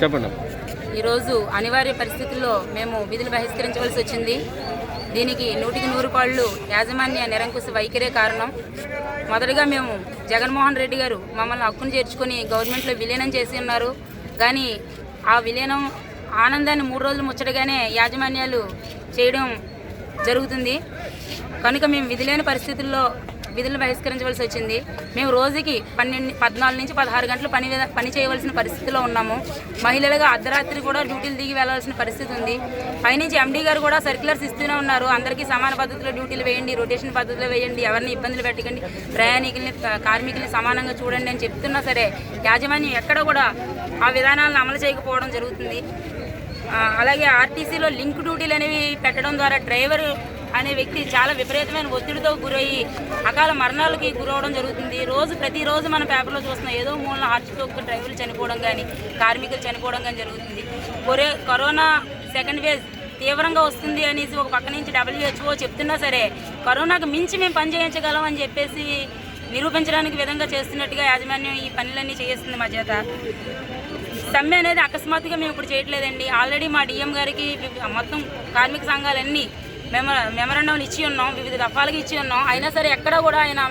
చెప్పండి. ఈరోజు అనివార్య పరిస్థితుల్లో మేము విధులు బహిష్కరించవలసి వచ్చింది. దీనికి నూటికి నూరు పాళ్ళు యాజమాన్య నిరంకుశ వైఖరే కారణం. మొదటగా మేము జగన్మోహన్ రెడ్డి గారు మమ్మల్ని హక్కును చేర్చుకొని గవర్నమెంట్లో విలీనం చేసి ఉన్నారు. కానీ ఆ విలీనం ఆనందాన్ని మూడు రోజులు ముచ్చటగానే యాజమాన్యాలు చేయడం జరుగుతుంది. కనుక మేము విధిలేని పరిస్థితుల్లో విధులను బహిష్కరించవలసి వచ్చింది. మేము రోజుకి పన్నెండు పద్నాలుగు నుంచి పదహారు గంటలు పని పని చేయవలసిన పరిస్థితిలో ఉన్నాము. మహిళలుగా అర్ధరాత్రి కూడా డ్యూటీలు దిగి వెళ్ళాల్సిన పరిస్థితి ఉంది. పైనుంచి ఎండీ గారు కూడా సర్క్యులర్స్ ఇస్తూనే ఉన్నారు. అందరికీ సమాన పద్ధతిలో డ్యూటీలు వేయండి రొటేషన్ పద్ధతిలో వేయండి ఎవరిని ఇబ్బందులు పెట్టకండి ప్రయాణికుల్ని కార్మికుల్ని సమానంగా చూడండి అని చెప్తున్నా సరే యాజమాన్యం ఎక్కడ కూడా ఆ విధానాలను అమలు చేయకపోవడం జరుగుతుంది. అలాగే ఆర్టీసీలో లింక్ డ్యూటీలు అనేవి పెట్టడం ద్వారా డ్రైవర్ అనే వ్యక్తి చాలా విపరీతమైన ఒత్తిడితో గురయ్యి అకాల మరణాలకి గురవడం జరుగుతుంది. రోజు ప్రతిరోజు మన పేపర్లో చూస్తున్నాం ఏదో మూలన హార్ట్ స్ట్రోక్ డ్రైవర్లు చనిపోవడం కానీ కార్మికులు చనిపోవడం కానీ జరుగుతుంది. కొరే కరోనా సెకండ్ వేవ్ తీవ్రంగా వస్తుంది అనేసి ఒక పక్క నుంచి డబ్ల్యూహెచ్ఓ చెప్తున్నా సరే కరోనాకు మించి మేము పని చేయించగలం అని చెప్పేసి నిరూపించడానికి విధంగా చేస్తున్నట్టుగా యాజమాన్యం ఈ పనులన్నీ చేస్తుంది మా చేత. సమ్మె అనేది అకస్మాత్తుగా మేము ఇప్పుడు చేయట్లేదండి. ఆల్రెడీ మా డిఎం గారికి మొత్తం కార్మిక సంఘాలన్నీ మెమ మెమరాండం ఇచ్చి ఉన్నాం వివిధ దఫాలుగా ఇచ్చి ఉన్నాం. అయినా సరే ఎక్కడా కూడా ఆయన